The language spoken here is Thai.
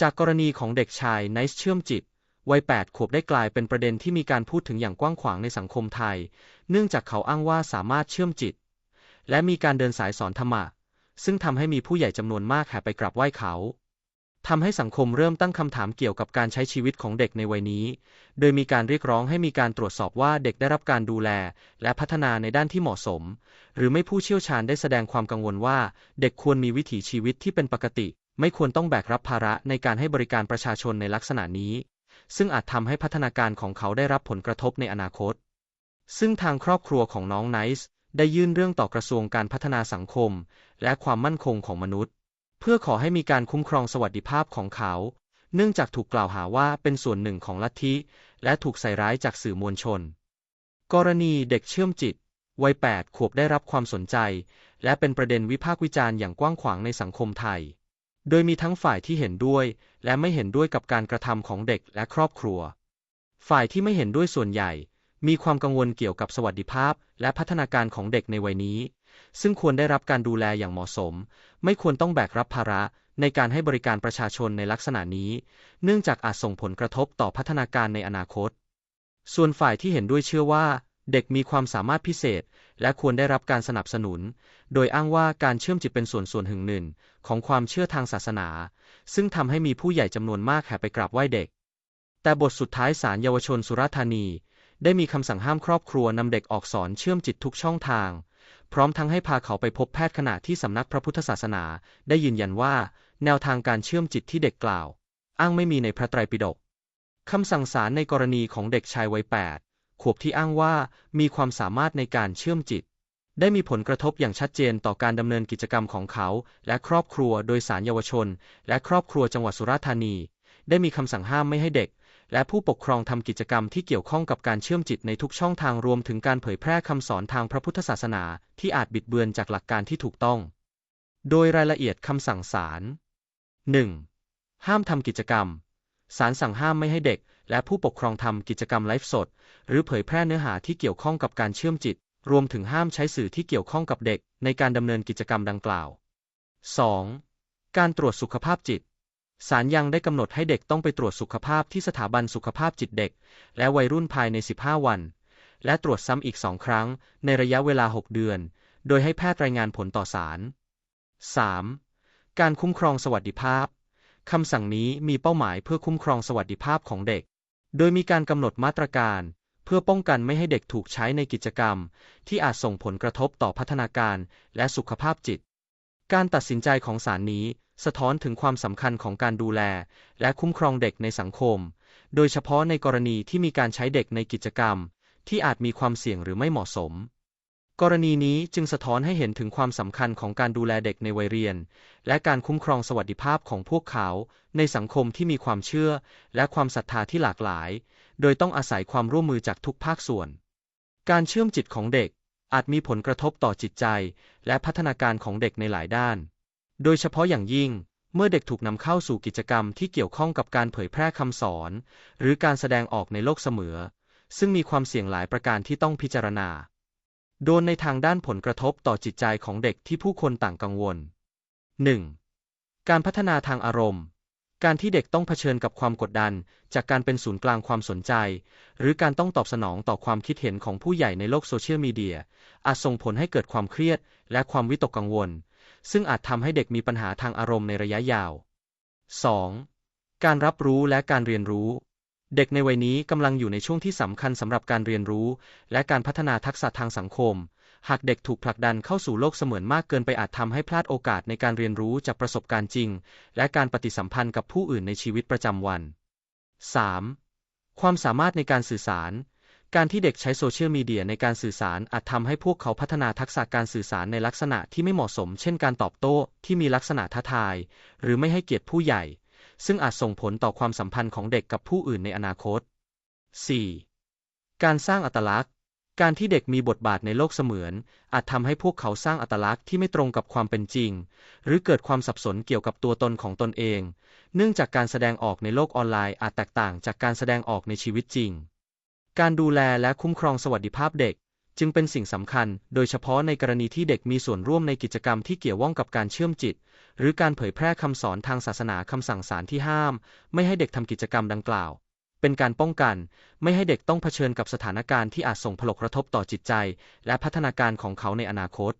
จากกรณีของเด็กชายไนซ์เชื่อมจิต วัย 8 ขวบได้กลายเป็นประเด็นที่มีการพูดถึงอย่างกว้างขวางในสังคมไทย เนื่องจากเขาอ้างว่าสามารถเชื่อมจิต และมีการเดินสายสอนธรรมะ ซึ่งทำให้มีผู้ใหญ่จำนวนมากแห่ไปกราบไหว้เขาทำให้สังคมเริ่มตั้งคำถามเกี่ยวกับการใช้ชีวิตของเด็กในวัยนี้ โดยมีการเรียกร้องให้มีการตรวจสอบว่าเด็กได้รับการดูแล และพัฒนาในด้านที่เหมาะสม หรือไม่ผู้เชี่ยวชาญได้แสดงความกังวลว่า เด็กควรมีวิถีชีวิตที่เป็นปกติ ไม่ควรต้องแบกรับภาระในการให้บริการประชาชนในลักษณะนี้ ซึ่งอาจทำให้พัฒนาการของเขาได้รับผลกระทบในอนาคต ซึ่งทางครอบครัวของน้องไนซ์ได้ยื่นเรื่องต่อกระทรวงการพัฒนาสังคม และความมั่นคงของมนุษย์ เพื่อขอให้มีการคุ้มครองสวัสดิภาพของเขา เนื่องจากถูกกล่าวหาว่าเป็นส่วนหนึ่งของลัทธิ และถูกใส่ร้ายจากสื่อมวลชน กรณีเด็กเชื่อมจิต วัย 8 ขวบได้รับความสนใจ และเป็นประเด็นวิพากษ์วิจารณ์อย่างกว้างขวางในสังคมไทย โดยมีทั้งฝ่ายที่เห็นด้วยและไม่เห็นด้วยกับการกระทำของเด็กและครอบครัว ฝ่ายที่ไม่เห็นด้วยส่วนใหญ่ มีความกังวลเกี่ยวกับสวัสดิภาพ และพัฒนาการของเด็กในวัยนี้ ซึ่งควรได้รับการดูแลอย่างเหมาะสม ไม่ควรต้องแบกรับภาระในการให้บริการประชาชนในลักษณะนี้ เนื่องจากอาจส่งผลกระทบต่อพัฒนาการในอนาคต ส่วนฝ่ายที่เห็นด้วยเชื่อว่า เด็กมีความสามารถพิเศษ และควรได้รับการสนับสนุน โดยอ้างว่าการเชื่อมจิตเป็นส่วนส่วนหนึ่งหนึ่ง ของความเชื่อทางศาสนา ซึ่งทำให้มีผู้ใหญ่จำนวนมากแห่ไปกราบไหว้เด็ก แต่บทสุดท้ายศาลเยาวชนสุราษฎร์ธานี ได้มีคำสั่งห้ามครอบครัวนำเด็กออกสอนเชื่อมจิตทุกช่องทาง พร้อมทั้งให้พาเขาไปพบแพทย์ขณะที่สำนักพระพุทธศาสนา ได้ยืนยันว่า แนวทางการเชื่อมจิตที่เด็กกล่าว อ้างไม่มีในพระไตรปิฎกคำสั่งศาลในกรณีของเด็กชายวัยแปด ขวบที่อ้างว่ามีความสามารถในการเชื่อมจิต ได้มีผลกระทบอย่างชัดเจนต่อการดำเนินกิจกรรมของเขา และครอบครัวโดยสารเยาวชน และครอบครัวจังหวัดสุราษฎร์ธานี ได้มีคำสั่งห้ามไม่ให้เด็ก และผู้ปกครองทำกิจกรรมที่เกี่ยวข้องกับการเชื่อมจิตในทุกช่องทางรวมถึงการเผยแพร่คำสอนทางพระพุทธศาสนาที่อาจบิดเบือนจากหลักการที่ถูกต้อง โดยรายละเอียดคำสั่งศาล 1. ห้ามทำกิจกรรม ศาลสั่งห้ามไม่ให้เด็ก และผู้ปกครองทำกิจกรรมไลฟ์สด หรือเผยแพร่เนื้อหาที่เกี่ยวข้องกับการเชื่อมจิต รวมถึงห้ามใช้สื่อที่เกี่ยวข้องกับเด็ก ในการดำเนินกิจกรรมดังกล่าว 2. การตรวจสุขภาพจิตศาลยังได้กำหนดให้เด็กต้องไปตรวจสุขภาพที่สถาบันสุขภาพจิตเด็ก และวัยรุ่นภายใน 15 วัน และตรวจซ้ำอีกสองครั้ง ในระยะเวลา 6 เดือน โดยให้แพทย์รายงานผลต่อศาล 3. การคุ้มครองสวัสดิภาพ คำสั่งนี้มีเป้าหมายเพื่อคุ้มครองสวัสดิภาพของเด็ก โดยมีการกำหนดมาตรการ เพื่อป้องกันไม่ให้เด็กถูกใช้ในกิจกรรม ที่อาจส่งผลกระทบต่อพัฒนาการและสุขภาพจิต การตัดสินใจของศาลนี้ สะท้อนถึงความสำคัญของการดูแล และคุ้มครองเด็กในสังคม โดยเฉพาะในกรณีที่มีการใช้เด็กในกิจกรรม ที่อาจมีความเสี่ยงหรือไม่เหมาะสม กรณีนี้จึงสะท้อนให้เห็นถึงความสำคัญของการดูแลเด็กในวัยเรียน และการคุ้มครองสวัสดิภาพของพวกเขา ในสังคมที่มีความเชื่อ และความศรัทธาที่หลากหลาย โดยต้องอาศัยความร่วมมือจากทุกภาคส่วน การเชื่อมจิตของเด็กอาจมีผลกระทบต่อจิตใจ และพัฒนาการของเด็กในหลายด้าน โดยเฉพาะอย่างยิ่ง เมื่อเด็กถูกนำเข้าสู่กิจกรรมที่เกี่ยวข้องกับการเผยแพร่คำสอน หรือการแสดงออกในโลกเสมอซึ่งมีความเสี่ยงหลายประการที่ต้องพิจารณา โดนในทางด้านผลกระทบต่อจิตใจของเด็กที่ผู้คนต่างกังวล 1. การพัฒนาทางอารมณ์ การที่เด็กต้องเผชิญกับความกดดัน จากการเป็นศูนย์กลางความสนใจ หรือการต้องตอบสนองต่อความคิดเห็นของผู้ใหญ่ในโลกโซเชียลมีเดีย อาจส่งผลให้เกิดความเครียด และความวิตกกังวล ซึ่งอาจทำให้เด็กมีปัญหาทางอารมณ์ในระยะยาว 2. การรับรู้และการเรียนรู้ เด็กในวัยนี้กำลังอยู่ในช่วงที่สำคัญสำหรับการเรียนรู้ และการพัฒนาทักษะทางสังคม หากเด็กถูกผลักดันเข้าสู่โลกเสมือนมากเกินไปอาจทำให้พลาดโอกาสในการเรียนรู้จากประสบการณ์จริง และการปฏิสัมพันธ์กับผู้อื่นในชีวิตประจำวัน 3. ความสามารถในการสื่อสาร การที่เด็กใช้โซเชียลมีเดียในการสื่อสารอาจทำให้พวกเขาพัฒนาทักษะการสื่อสารในลักษณะที่ไม่เหมาะสม เช่นการตอบโต้ที่มีลักษณะท้าทาย หรือไม่ให้เกียรติผู้ใหญ่ ซึ่งอาจส่งผลต่อความสัมพันธ์ของเด็กกับผู้อื่นในอนาคต 4. การสร้างอัตลักษณ์ การที่เด็กมีบทบาทในโลกเสมือน อาจทำให้พวกเขาสร้างอัตลักษณ์ที่ไม่ตรงกับความเป็นจริง หรือเกิดความสับสนเกี่ยวกับตัวตนของตนเอง เนื่องจากการแสดงออกในโลกออนไลน์อาจแตกต่างจากการแสดงออกในชีวิตจริง การดูแลและคุ้มครองสวัสดิภาพเด็ก จึงเป็นสิ่งสำคัญ โดยเฉพาะในกรณีที่เด็กมีส่วนร่วมในกิจกรรมที่เกี่ยวข้องกับการเชื่อมจิต หรือการเผยแพร่คำสอนทางศาสนาคำสั่งศาลที่ห้าม ไม่ให้เด็กทำกิจกรรมดังกล่าว เป็นการป้องกัน ไม่ให้เด็กต้องเผชิญกับสถานการณ์ที่อาจส่งผลกระทบต่อจิตใจ และพัฒนาการของเขาในอนาคต